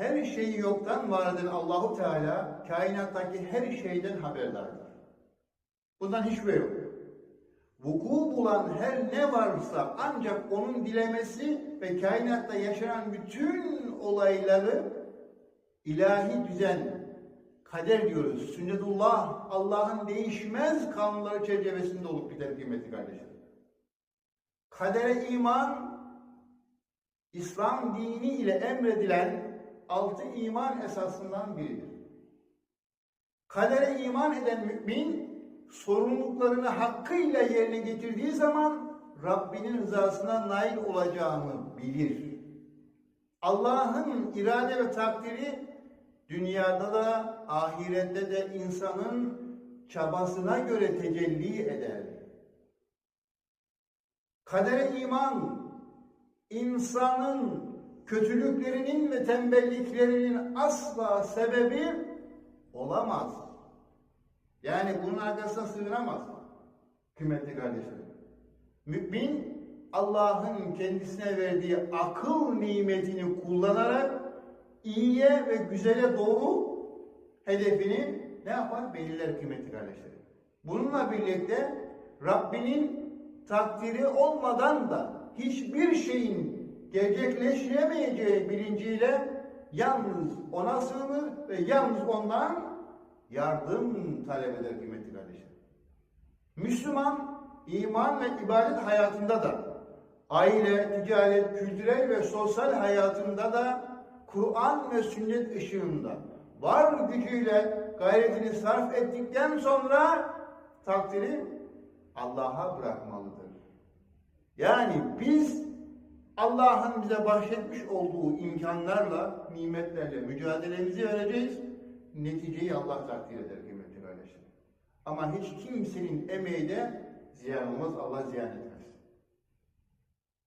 her şeyi yoktan var eden Allahu Teala kainattaki her şeyden haberdardır. Bundan hiç şüphe yok. Vuku bulan her ne varsa ancak onun dilemesi ve kainatta yaşanan bütün olayları ilahi düzen, kader diyoruz. Sünnetullah, Allah'ın değişmez kanunları çerçevesinde olup biter kıymetli kardeşlerim. Kadere iman, İslam dini ile emredilen altı iman esasından biridir. Kadere iman eden mümin, sorumluluklarını hakkıyla yerine getirdiği zaman Rabbinin rızasına nail olacağını bilir. Allah'ın irade ve takdiri dünyada da ahirette de insanın çabasına göre tecelli eder. Kadere iman, insanın kötülüklerinin ve tembelliklerinin asla sebebi olamaz. Yani bunun arkasına sığınamaz. Kıymetli kardeşlerim. Mümin Allah'ın kendisine verdiği akıl nimetini kullanarak iyiye ve güzele doğru hedefini ne yapar? Belirler kıymetli kardeşlerim. Bununla birlikte Rabbinin takdiri olmadan da hiçbir şeyin gerçekleşemeyeceği bilinciyle yalnız ona sığınır ve yalnız ondan yardım talep eder kıymetli kardeşlerim. Müslüman iman ve ibadet hayatında da aile, ticaret, kültürel ve sosyal hayatında da Kur'an ve sünnet ışığında var gücüyle gayretini sarf ettikten sonra takdiri Allah'a bırakmalıdır. Yani biz Allah'ın bize bahşetmiş olduğu imkanlarla, nimetlerle mücadelemizi vereceğiz. Neticeyi Allah takdir eder kıymetli kardeşlerim. Ama hiç kimsenin emeği de ziyan olmaz, Allah ziyan etmez.